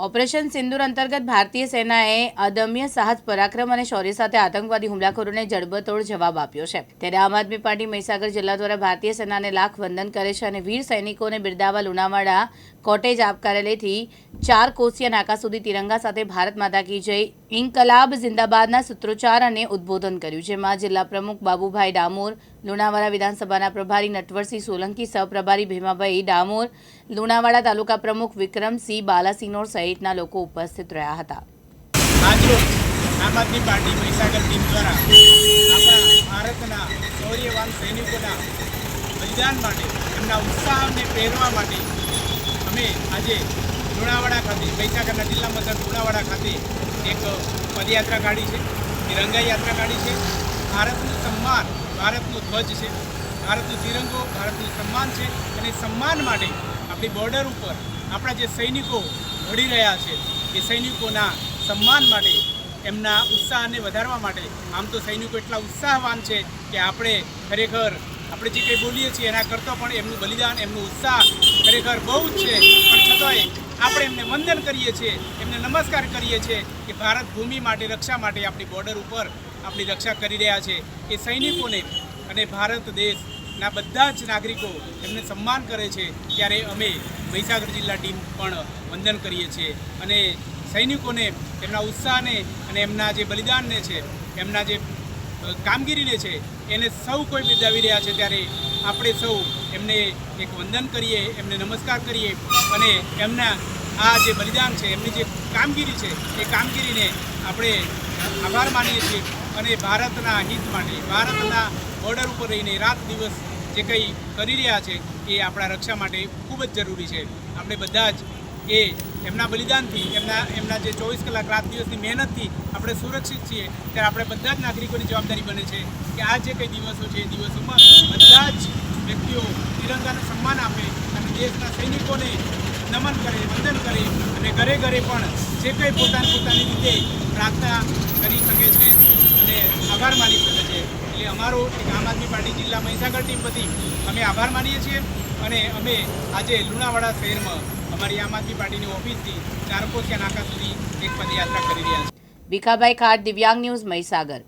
Operation સિંદુર અંતર્ગત ભારતીય સેનાએ અદમ્ય સાહસ, પરાક્રમ અને શૌર્ય સાથે આતંકવાદી હુમલાખોરોને જડબતોડ જવાબ આપ્યો છે. ત્યારે આમ આદમી પાર્ટી મહીસાગર જિલ્લા દ્વારા ભારતીય સેનાને લાખ વંદન કરે છે અને વીર સૈનિકોને બિરદાવા લુણાવાડા કોટેજ આપ કાર્યાલયથી ચાર કોસિયા નાકા સુધી તિરંગા સાથે ભારત માતા કી જય ઇન્કલાબ, જિંદાબાદના સૂત્રોચ્ચાર અને ઉદ્બોધન કર્યું, જેમાં જિલ્લા પ્રમુખ બાબુભાઈ ડામોર, લુણાવાડા વિધાનસભાના પ્રભારી નટવરસિંહ સોલંકી, સહપ્રભારી ભીમાભાઈ ડામોર, લુણાવાડા તાલુકા પ્રમુખ વિક્રમસિંહ બાલાસિનોર સહિતના લોકો ઉપસ્થિત રહ્યા હતા. આમ આદમી પાર્ટી મહીસાગર દ્વારા ભારતના શૌર્યવાન સૈનિકોના બલિદાન આજે લુણાવાડા ખાતે, મહીસાગરના જિલ્લા મથક લુણાવાડા ખાતે એક પદયાત્રા કાઢી છે, તિરંગા યાત્રા કાઢી છે. ભારતનું સન્માન ભારતનો ધ્વજ છે. ભારતનો તિરંગો ભારતનું સન્માન છે અને સન્માન માટે આપણી બોર્ડર ઉપર આપણા જે સૈનિકો લડી રહ્યા છે, એ સૈનિકોના સન્માન માટે, એમના ઉત્સાહને વધારવા માટે, આમ તો સૈનિકો એટલા ઉત્સાહવાન છે કે આપણે ખરેખર, આપણે જે કંઈ બોલીએ છીએ એના કરતાં પણ એમનું બલિદાન, એમનો ઉત્સાહ ખરેખર બહુ જ છે. પણ છતાંય આપણે એમને વંદન કરીએ છીએ, એમને નમસ્કાર કરીએ છીએ કે ભારત ભૂમિ માટે, રક્ષા માટે આપણી બોર્ડર ઉપર આપણી રક્ષા કરી રહ્યા છે. એ સૈનિકોને અને ભારત દેશના બધા જ નાગરિકો એમને સન્માન કરે છે. ત્યારે અમે મહીસાગર જિલ્લા ટીમ પણ વંદન કરીએ છીએ. અને સૈનિકોને એમના ઉત્સાહને અને એમના જે બલિદાનને છે, એમના જે કામગીરીને છે એને સૌ કોઈ બિરદાવી રહ્યા છે ત્યારે આપણે સૌ એમને એક વંદન કરીએ, એમને નમસ્કાર કરીએ અને એમના આ જે બલિદાન છે, એમની જે કામગીરી છે, એ કામગીરીને આપણે આભાર માનીએ છીએ અને ભારતના હિત માટે, ભારતના બોર્ડર ઉપર રહીને રાત દિવસ જે કંઈ કરી રહ્યા છે, એ આપણા રક્ષા માટે ખૂબ જ જરૂરી છે. આપણે બધા જ એ એમના બલિદાનથી, એમના એમના જે ચોવીસ કલાક રાત દિવસની મહેનતથી આપણે સુરક્ષિત છીએ, ત્યારે આપણે બધા જ નાગરિકોની જવાબદારી બને છે કે આ જે કંઈ દિવસો છે, એ દિવસોમાં બધા જ વ્યક્તિઓ તિરંગાનું સન્માન આપે અને દેશના સૈનિકોને નમન કરે, વંદન કરે અને ઘરે ઘરે પણ જે કંઈ પોતાની પોતાની રીતે પ્રાર્થના કરી શકે છે અને આભાર માની શકે છે. અમારો એક આમ આદમી પાર્ટી જિલ્લા મહીસાગર ટીમ વતી અમે આભાર માનીએ છીએ અને અમે આજે લુણાવાડા શહેરમાં અમારી આમ આદમી પાર્ટીની ઓફિસથી ચારકોસિયા નાકા સુધી એક પદયાત્રા કરી રહ્યા છીએ. ભીખાભાઈ ખાટ દિવ્યાંગ ન્યૂઝ મહીસાગર.